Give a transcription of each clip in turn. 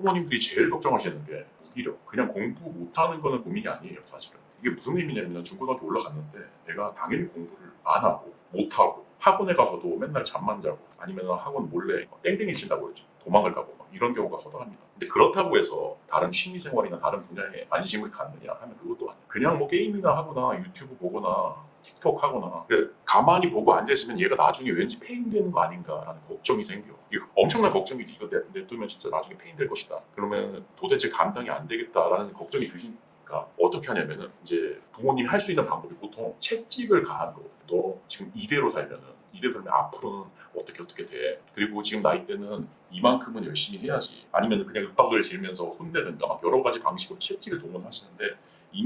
부모님들이 제일 걱정하시는 게 무기력. 그냥 공부 못하는 거는 고민이 아니에요, 사실은. 이게 무슨 의미냐면 중고등학교 올라갔는데 내가 당연히 공부를 안 하고 못하고 학원에 가서도 맨날 잠만 자고 아니면 학원 몰래 땡땡이 친다고 그러죠. 도망을 가고 막 이런 경우가 허다합니다. 근데 그렇다고 해서 다른 취미생활이나 다른 분야에 관심을 갖느냐 하면 그것도. 그냥 뭐 게임이나 하거나 유튜브 보거나 틱톡 하거나 그래, 가만히 보고 앉아있으면 얘가 나중에 왠지 페인되는 거 아닌가라는 걱정이 생겨. 이거 엄청난 걱정이지. 이거 내- 냅두면 진짜 나중에 페인될 것이다. 그러면 도대체 감당이 안 되겠다라는 걱정이 드시니까 어떻게 하냐면은 이제 부모님이 할 수 있는 방법이 보통 채찍을 가하는 거거든요. 너 지금 이대로 살면은 이대로 살면 앞으로는 어떻게 어떻게 돼. 그리고 지금 나이 때는 이만큼은 열심히 해야지. 아니면 그냥 윽박을 지르면서 혼내든가 막 여러 가지 방식으로 채찍을 동원하시는데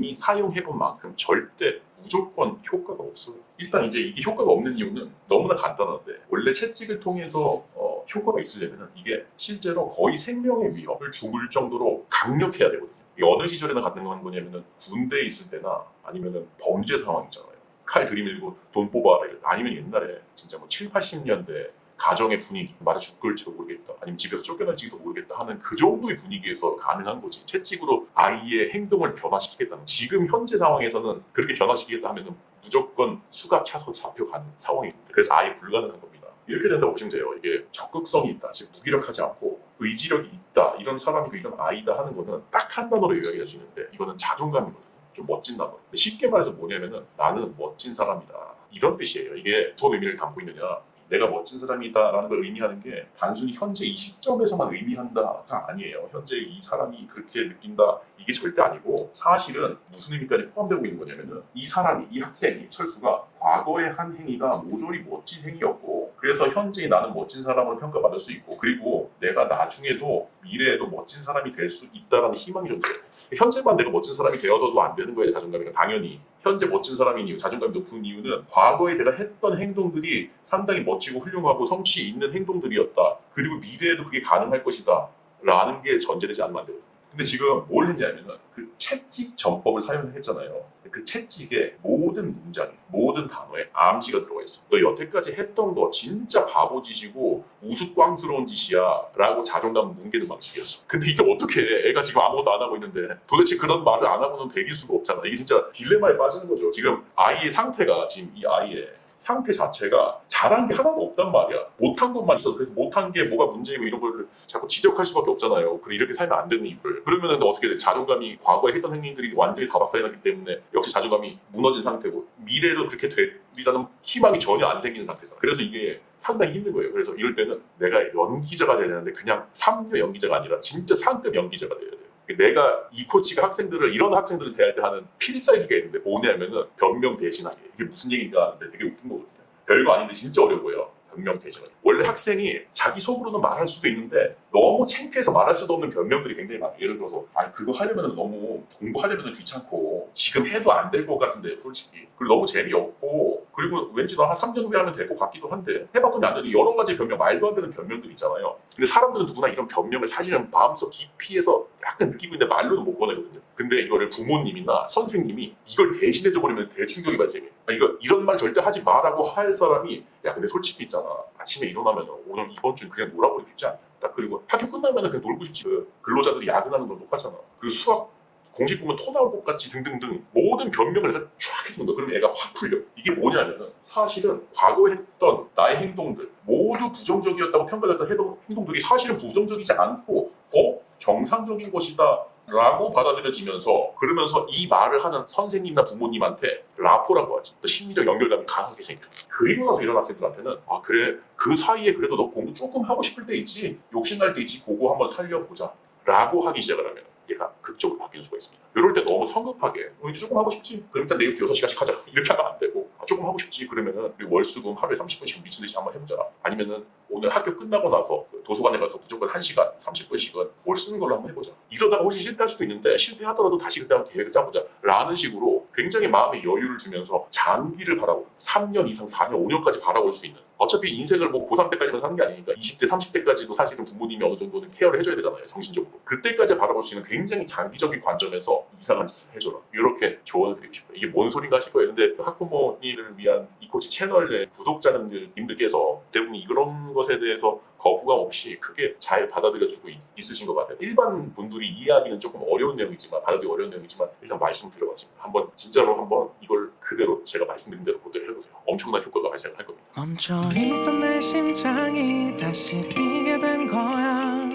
이미 사용해본 만큼 절대 무조건 효과가 없어요. 일단 이제 이게 효과가 없는 이유는 너무나 간단한데 원래 채찍을 통해서 어, 효과가 있으려면 이게 실제로 거의 생명의 위협을 죽을 정도로 강력해야 되거든요. 어느 시절에나 건 뭐냐면은 군대에 있을 때나 아니면은 범죄 상황 있잖아요. 칼 들이밀고 돈 뽑아라. 아니면 옛날에 진짜 뭐 7, 80년대 가정의 분위기 맞아 죽을지도 모르겠다 아니면 집에서 쫓겨날지도 모르겠다 하는 그 정도의 분위기에서 가능한 거지. 채찍으로 아이의 행동을 변화시키겠다는 지금 현재 상황에서는 그렇게 변화시키겠다 하면은 무조건 수갑 차서 잡혀가는 상황입니다 그래서 아예 불가능한 겁니다. 이렇게 된다고 보시면 돼요. 이게 적극성이 있다 즉 무기력하지 않고 의지력이 있다 이런 사람이고 이런 아이다 하는 거는 딱 한 단어로 요약해 주는데 이거는 자존감이거든요. 좀 멋진 단어. 쉽게 말해서 뭐냐면은 나는 멋진 사람이다 이런 뜻이에요. 이게 무슨 의미를 담고 있느냐 내가 멋진 사람이다라는 걸 의미하는 게 단순히 현재 이 시점에서만 의미한다가 아니에요. 현재 이 사람이 그렇게 느낀다 이게 절대 아니고 사실은 무슨 의미까지 포함되고 있는 거냐면은 이 사람이 이 학생이 철수가 과거의 한 행위가 모조리 멋진 행위였고 그래서 현재 나는 멋진 사람으로 평가받을 수 있고 그리고 내가 나중에도 미래에도 멋진 사람이 될 수 있다라는 희망이 좀 돼요. 현재만 내가 멋진 사람이 되어서도 안 되는 거예요 자존감이 당연히. 현재 멋진 사람인 이유 자존감이 높은 이유는 과거에 내가 했던 행동들이 상당히 멋지고 훌륭하고 성취 있는 행동들이었다. 그리고 미래에도 그게 가능할 것이다. 라는 게 전제되지 않으면 안 되거든요 근데 지금 뭘 했냐면은 그 채찍 전법을 사용했잖아요. 그 채찍에 모든 문장에 모든 단어에 암시가 들어가 있어 너 여태까지 했던 거 진짜 바보 짓이고 우스꽝스러운 짓이야 라고 자존감 뭉개는 방식이었어. 근데 이게 어떻게 해? 애가 지금 아무것도 안 하고 있는데 도대체 그런 말을 안 하고는 배길 수가 없잖아. 이게 진짜 딜레마에 빠지는 거죠. 지금 아이의 상태가 지금 이 아이의 상태 자체가 잘한 게 하나도 없단 말이야. 못한 것만 있어서 그래서 못한 게 뭐가 문제이고 이런 걸그 자꾸 지적할 수밖에 없잖아요. 그래 이렇게 살면 안 되는 이유를. 그러면은 어떻게 돼? 자존감이 과거에 했던 행위들이 완전히 다 박살났기 때문에 역시 자존감이 무너진 상태고 미래에도 그렇게 되리라는 희망이 전혀 안 생기는 상태잖아. 그래서 이게 상당히 힘든 거예요. 그래서 이럴 때는 내가 연기자가 되는데 그냥 3류 연기자가 아니라 진짜 상급 연기자가 돼요. 내가 이 코치가 학생들을 이런 학생들을 대할 때 하는 필살기가 있는데 뭐냐면은 변명 대신하기. 이게 무슨 얘기인가 하는데 되게 웃긴 거거든요. 별거 아닌데 진짜 어려워요 변명 대신하기 원래 학생이 자기 속으로는 말할 수도 있는데 너무 창피해서 말할 수도 없는 변명들이 굉장히 많아요 예를 들어서 아 그거 하려면 너무 공부하려면 귀찮고 지금 해도 안 될 것 같은데 솔직히 그리고 너무 재미없고 그리고 왠지 너 한 3년 후에 하면 될 것 같기도 한데 해봤더니 안 되는 여러 가지 변명 말도 안 되는 변명들 있잖아요 근데 사람들은 누구나 이런 변명을 사실은 마음속 깊이에서 약간 느끼고 있는데 말로는 못 꺼내거든요. 근데 이거를 부모님이나 선생님이 이걸 대신해줘 버리면 대충격이 발생해. 아, 이거 이런 말 절대 하지 마라고 할 사람이 야 근데 솔직히 있잖아. 아침에 일어나면 오늘 이번 주는 그냥 놀아버리고 싶지 않냐. 딱 그리고 학교 끝나면 그냥 놀고 싶지. 그 근로자들이 야근하는 걸 똑같잖아. 그리고 수학 공식 보면 토 나올 것 같지 등등등 모든 변명을 내가 쫙 거야. 그러면 애가 확 풀려. 이게 뭐냐면은 사실은 과거에 했던 나의 행동들 모두 부정적이었다고 평가됐던 행동들이 사실은 부정적이지 않고 어? 정상적인 것이다 라고 받아들여지면서 그러면서 이 말을 하는 선생님이나 부모님한테 라포라고 하지. 또 심리적 연결감이 강하게 생겨. 그리고 나서 이런 학생들한테는 아 그래? 그 사이에 그래도 너 공부 조금 하고 싶을 때 있지? 욕심날 때 있지? 그거 한번 살려보자. 라고 하기 시작을 하면 얘가 극적으로 바뀌는 수가 있습니다. 이럴 때 너무 성급하게 어, 이제 조금 하고 싶지? 그럼 일단 내일부터 6시간씩 하자. 이렇게 하면 안 되고 아, 조금 하고 싶지? 그러면은 월수금 하루에 30분씩 미친 듯이 한번 해보자. 아니면은 오늘 학교 끝나고 나서 그 도서관에 가서 무조건 1시간 30분씩은 뭘 쓰는 걸로 한번 해보자. 이러다가 혹시 실패할 수도 있는데 실패하더라도 다시 그때 한번 계획을 짜보자 라는 식으로 굉장히 마음의 여유를 주면서 장기를 바라고 3년 이상 4년 5년까지 바라볼 수 있는 어차피 인생을 뭐 고3 때까지만 사는 게 아니니까 20대 30대까지도 사실은 부모님이 어느 정도는 케어를 해줘야 되잖아요 정신적으로. 그때까지 바라볼 수 있는 굉장히 장기적인 관점에서 이상한 짓을 해줘라. 이렇게 조언을 드리고 싶어요. 이게 뭔 소린가 하실 거예요. 근데 학부모님을 위한 이 코치 채널의 구독자님들께서 대부분 이런 것에 대해서 거부감 없이 크게 잘 받아들여주고 있, 있으신 것 같아요. 일반 분들이 이해하기는 조금 어려운 내용이지만 받아들이기 어려운 내용이지만 일단 말씀드려봤습니다. 한번 진짜로 한번 이걸 그대로 제가 말씀드린 대로 그대로 해보세요. 엄청난 효과가 발생할 겁니다. 멈춰있던 내 심장이 다시 뛰게 된 거야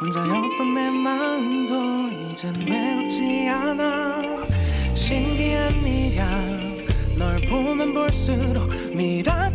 혼자였던 내 마음도 이젠 외롭지 않아 신기한 일이야 널 보면 볼수록 미라